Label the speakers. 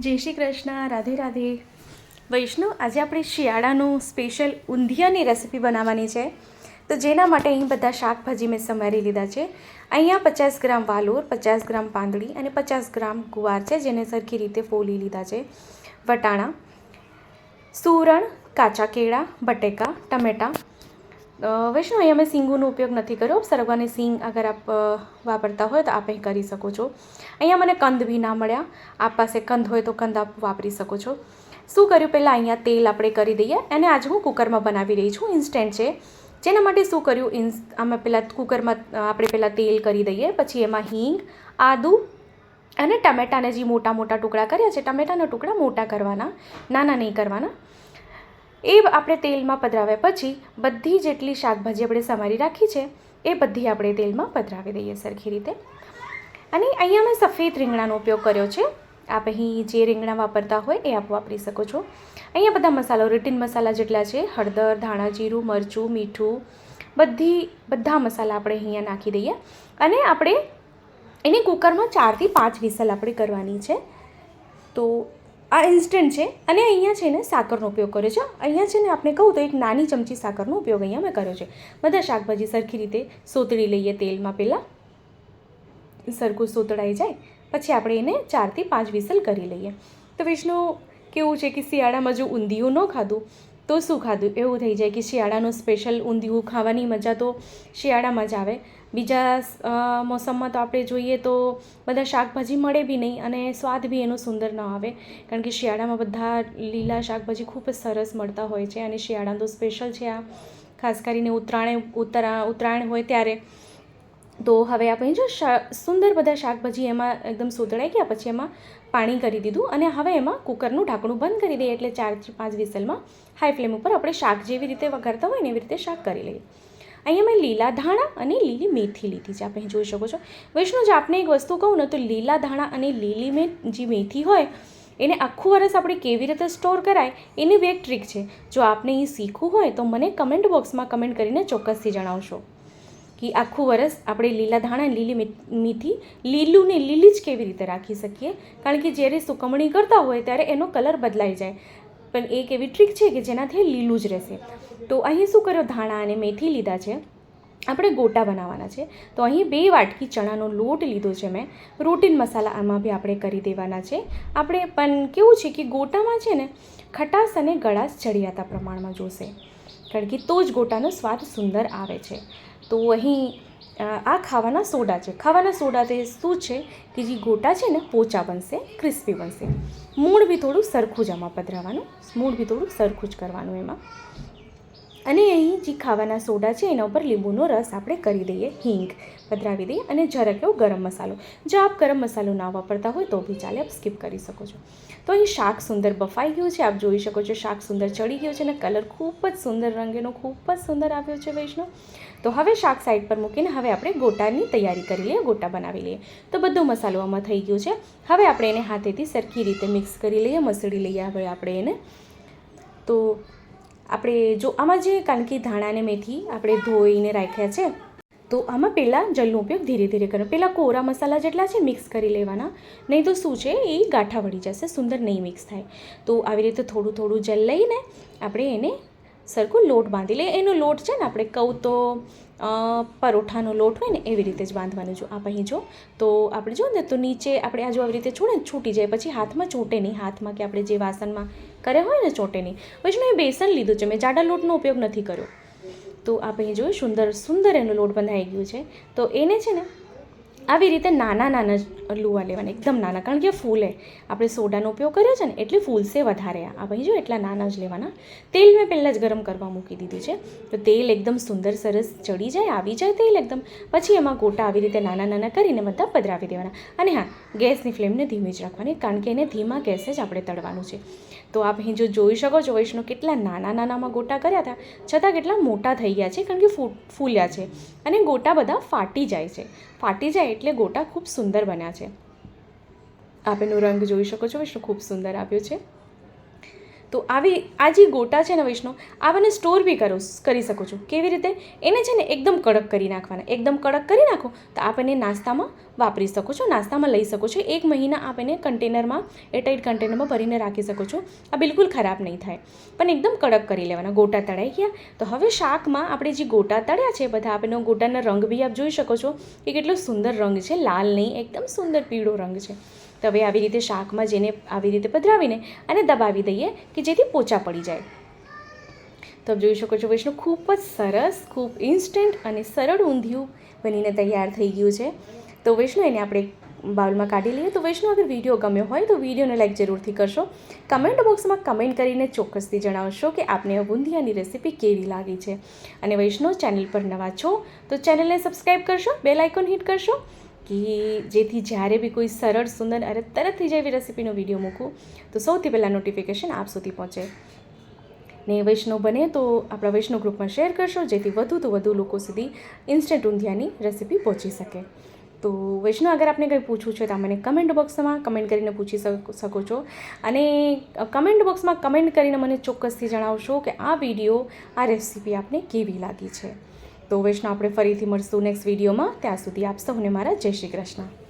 Speaker 1: જય શ્રી કૃષ્ણ, રાધે રાધે. વૈષ્ણવ, આજે આપણે શિયાળાનું સ્પેશિયલ ઊંધિયાની રેસિપી બનાવવાની છે. તો જેના માટે અહીં બધા શાકભાજી મેં સમારી લીધા છે. અહીંયા પચાસ ગ્રામ વાલોર, પચાસ ગ્રામ પાંદડી અને પચાસ ગ્રામ ગુવાર છે, જેને સરખી રીતે ફોલી લીધા છે. વટાણા સુરણ કાચા કેળા, બટેકા, ટમેટાં વૈષ્ણવ અહીંયા અમે સિંગુનો ઉપયોગ નથી કર્યો. સરગવાની સિંગ અગર આપ વાપરતા હોય તો આપ અહીં કરી શકો છો. અહીંયા મને કંદ બી ના મળ્યા. આપ પાસે કંદ હોય તો કંદ આપ વાપરી શકો છો. શું કર્યું? પહેલાં અહીંયા તેલ આપણે કરી દઈએ. અને આજે હું કુકરમાં બનાવી રહી છું. ઇન્સ્ટન્ટ છે. જેના માટે શું કર્યું? ઇન્સ આમાં પહેલાં કુકરમાં આપણે પહેલાં તેલ કરી દઈએ. પછી એમાં હિંગ, આદું અને ટમેટાને જે મોટા મોટા ટુકડા કર્યા છે, ટમેટાના ટુકડા મોટા કરવાના. નાના નહીં કરવાના. એ આપણે તેલમાં પધરાવ્યા પછી બધી જેટલી શાકભાજી આપણે સમારી રાખી છે, એ બધી આપણે તેલમાં પધરાવી દઈએ સરખી રીતે. અને અહીંયા મેં સફેદ રીંગણાનો ઉપયોગ કર્યો છે. આપ અહીં જે રીંગણા વાપરતા હોય એ આપ વાપરી શકો છો. અહીંયા બધા મસાલો રૂટીન મસાલા જેટલા છે, હળદર, ધાણા, જીરું, મરચું, મીઠું, બધી, બધા મસાલા આપણે અહીંયા નાખી દઈએ. અને આપણે એને કુકરમાં ચારથી પાંચ વિસલ આપણે કરવાની છે. તો આ ઇન્સ્ટન્ટ છે. અને અહીંયા છે ને સાકરનો ઉપયોગ કર્યો છે. અહીંયા છે ને આપણે કહું તો એક નાની ચમચી સાકરનો ઉપયોગ અહીંયા મેં કર્યો છે. બધા શાકભાજી સરખી રીતે સોતળી લઈએ તેલમાં પહેલાં. સરખું સોતળાઈ જાય. પછી આપણે એને ચારથી પાંચ વિસલ કરી લઈએ. તો વિષ્ણુ, કેવું છે કે શિયાળામાં જો ઊંધિયું ન ખાધું, તો શું ખાધું? એવું થઈ જાય કે શિયાળાનું સ્પેશિયલ ઊંધિયું ખાવાની મજા તો શિયાળામાં જ આવે. બીજા મોસમમાં તો આપણે જોઈએ તો બધા શાકભાજી મળે બી નહીં અને સ્વાદ બી એનો સુંદર ન આવે. કારણ કે શિયાળામાં બધા લીલા શાકભાજી ખૂબ જ સરસ મળતા હોય છે અને શિયાળા તો સ્પેશિયલ છે આ. ખાસ કરીને ઉત્તરાયણ, ઉત્તરા, ઉત્તરાયણ હોય ત્યારે. તો હવે આપણે જો સુંદર બધા શાકભાજી એમાં એકદમ સુધડાઈ ગયા પછી એમાં પાણી કરી દીધું અને હવે એમાં કુકરનું ઢાંકણું બંધ કરી દઈએ એટલે ચારથી પાંચ વિસલમાં હાઈ ફ્લેમ ઉપર આપણે શાક જેવી રીતે વઘારતા હોય ને એવી રીતે શાક કરી લઈએ. અહીંયા મેં લીલા ધાણા અને લીલી મેથી લીધી છે. આપણે જોઈ શકો છો. વૈષ્ણુ, જો આપને એક વસ્તુ કહું ને, તો લીલા ધાણા અને લીલી મે, જે મેથી હોય, એને આખું વરસ આપણે કેવી રીતે સ્ટોર કરાય, એની બી એક ટ્રીક છે. જો આપને એ શીખવું હોય, તો મને કમેન્ટ બોક્સમાં કમેન્ટ કરીને ચોક્કસથી જણાવશો કે આખું વરસ આપણે લીલા ધાણા લીલી મીઠી લીલું ને લીલી જ કેવી રીતે રાખી શકીએ? કારણ કે જ્યારે સુકવણી કરતા હોય, ત્યારે એનો કલર બદલાઈ જાય. પણ એક એવી ટ્રીક છે કે જેનાથી લીલું જ રહેશે. તો અહીં શું કર્યો? ધાણા અને મેથી લીધા છે. આપણે ગોટા બનાવવાના છે. તો અહીં બે વાટકી ચણાનો લોટ લીધો છે મેં. રોટીન મસાલા આમાં બી આપણે કરી દેવાના છે. આપણે પણ કેવું છે કે ગોટામાં છે ને ખટાશ અને ગળાશ ચડિયાતા પ્રમાણમાં જોશે. કારણ કે તો જ ગોટાનો સ્વાદ સુંદર આવે છે. તો અહીં આ ખાવાના સોડા છે. ખાવાના સોડા તે શું છે કે જે ગોટા છે ને, પોચા બનશે ક્રિસ્પી બનશે. મૂળ બી થોડું સરખું જ આમાં પધરાવાનું, મૂળ બી થોડું સરખું જ કરવાનું એમાં. અને અહીં જે ખાવાના સોડા છે, એના ઉપર લીંબુનો રસ આપણે કરી દઈએ. હિંગ પધરાવી દઈએ અને જરાક એવો ગરમ મસાલો. જો આપ ગરમ મસાલો ના વાપરતા હોય તો બી ચાલે, આપ સ્કીપ કરી શકો છો. તો અહીં શાક સુંદર બફાઈ ગયું છે. આપ જોઈ શકો છો શાક સુંદર ચડી ગયું છે અને કલર ખૂબ જ સુંદર રંગેનો, ખૂબ જ સુંદર આવ્યો છે વૈષ્ણવ. તો હવે શાક સાઈડ પર મૂકીને હવે આપણે ગોટાની તૈયારી કરી લઈએ, ગોટા બનાવી લઈએ. તો બધો મસાલો આમાં થઈ ગયો છે. હવે આપણે એને હાથેથી સરખી રીતે મિક્સ કરી લઈએ, મસળી લઈએ. હવે આપણે એને તો આપણે જો આમાં જે કારણ કે ધાણા અને મેથી આપણે ધોઈને રાખ્યા છે, તો આમાં પહેલાં જલનો ઉપયોગ ધીરે ધીરે કરવાનો પહેલાં કોરા મસાલા જેટલા છે મિક્સ કરી લેવાના. નહીં તો શું છે, એ ગાંઠા વળી જશે, સુંદર નહીં મિક્સ થાય. તો આવી રીતે થોડું થોડું જલ લઈને આપણે એને સરખો લોટ બાંધી લઈએ. એનો લોટ છે ને, આપણે કહું તો પરોઠાનો લોટ હોય ને એવી રીતે જ બાંધવાનો જો આપ અહીં જો. તો આપણે જો ને તો નીચે આપણે આ જો આવી રીતે છોડે ને છૂટી જાય, પછી હાથમાં ચોટે નહીં. હાથમાં કે આપણે જે વાસણમાં કર્યા હોય ને ચોટે નહીં. પછી મેં બેસન લીધું છે, મેં જાડા લોટનો ઉપયોગ નથી કર્યો. તો આપ અહીં જોયું સુંદર સુંદર એનો લોટ બંધાઈ ગયું છે. તો એને છે ને આવી રીતે નાના નાના જ લુવા લેવાના, એકદમ નાના, કારણ કે ફૂલે. આપણે સોડાનો ઉપયોગ કર્યો છે ને, એટલે ફૂલશે વધારે આ. ભાઈ જો એટલા નાના જ લેવાના. તેલ મેં પહેલાં જ ગરમ કરવા મૂકી દીધું છે. તો તેલ એકદમ સુંદર, સરસ ચડી જાય, આવી જાય તેલ એકદમ. પછી એમાં ગોટા આવી રીતે નાના નાના કરીને બધા પધરાવી દેવાના. અને હા, ગેસની ફ્લેમને ધીમી જ રાખવાની, કારણ કે એને ધીમા ગેસે જ આપણે તળવાનું છે. તો આપ અહીં જો જોઈ શકો છો, વૈષ્ણવ કેટલા નાના નાનામાં ગોટા કર્યા હતા, છતાં કેટલા મોટા થઈ ગયા છે, કારણ કે ફૂલ્યા છે. અને ગોટા બધા ફાટી જાય છે. ફાટી જાય એટલે ગોટા ખૂબ સુંદર બન્યા છે. આપ એનો રંગ જોઈ શકો છો વૈષ્ણવ ખૂબ સુંદર આપ્યો છે. તો આવી, આ જે ગોટા છે ને વૈષ્ણવ, આવાને સ્ટોર બી કરો, કરી શકો છો. કેવી રીતે? એને છે ને એકદમ કડક કરી નાખવાના. એકદમ કડક કરી નાખો, તો આપ એને નાસ્તામાં વાપરી શકો છો, નાસ્તામાં લઈ શકો છો. એક મહિના આપ એને કન્ટેનરમાં એરટાઇટ કન્ટેનરમાં ભરીને રાખી શકો છો. આ બિલકુલ ખરાબ નહીં થાય. પણ એકદમ કડક કરી લેવાના. ગોટા તળાઈ ગયા. તો હવે શાકમાં આપણે જે ગોટા તળ્યા છે, બધા આપણે ગોટાના રંગ બી આપ જોઈ શકો છો કે કેટલો સુંદર રંગ છે. લાલ નહીં, એકદમ સુંદર પીળો રંગ છે. તો હવે આવી રીતે શાકમાં જેને આવી રીતે પધરાવીને અને દબાવી દઈએ કે જેથી પોચા પડી જાય. તો જોઈ શકો છો વૈષ્ણવ ખૂબ જ સરસ, ખૂબ ઇન્સ્ટન્ટ અને સરળ ઊંધિયું બનીને તૈયાર થઈ ગયું છે. તો વૈષ્ણવ એને આપણે બાઉલમાં કાઢી લઈએ. તો વૈષ્ણવ અગર વીડિયો ગમ્યો હોય તો વિડીયોને લાઈક જરૂરથી કરશો. કમેન્ટ બોક્સમાં કમેન્ટ કરીને ચોક્કસથી જણાવશો કે આપને ઊંધિયાની રેસીપી કેવી લાગી છે. અને વૈષ્ણવ ચેનલ પર નવા છો તો ચેનલને સબસ્ક્રાઈબ કરશો, બેલ આઇકોન હિટ કરશો કે જેથી જ્યારે બી કોઈ સરળ, સુંદર અને તરત થઈ જાય એવી રેસીપીનો વીડિયો મૂકું, તો સૌથી પહેલાં નોટિફિકેશન આપ સુધી પહોંચે. ને વૈષ્ણવ બને તો આપણા વૈષ્ણવ ગ્રુપમાં શેર કરશો, જેથી વધુ તો વધુ લોકો સુધી ઇન્સ્ટન્ટ ઊંધિયાની રેસીપી પહોંચી શકે. તો વૈષ્ણવ, અગર આપને કંઈ પૂછવું છે તો મને કમેન્ટ બોક્સમાં કમેન્ટ કરીને પૂછી શકો છો. અને કમેન્ટ બોક્સમાં કમેન્ટ કરીને મને ચોક્કસથી જણાવશો કે આ વીડિયો, આ રેસીપી આપને કેવી લાગી છે. તો વૈષ્ણવ આપણે ફરીથી મળશું નેક્સ્ટ વિડીયોમાં ત્યાં સુધી આપ સૌને મારા જય શ્રી કૃષ્ણ.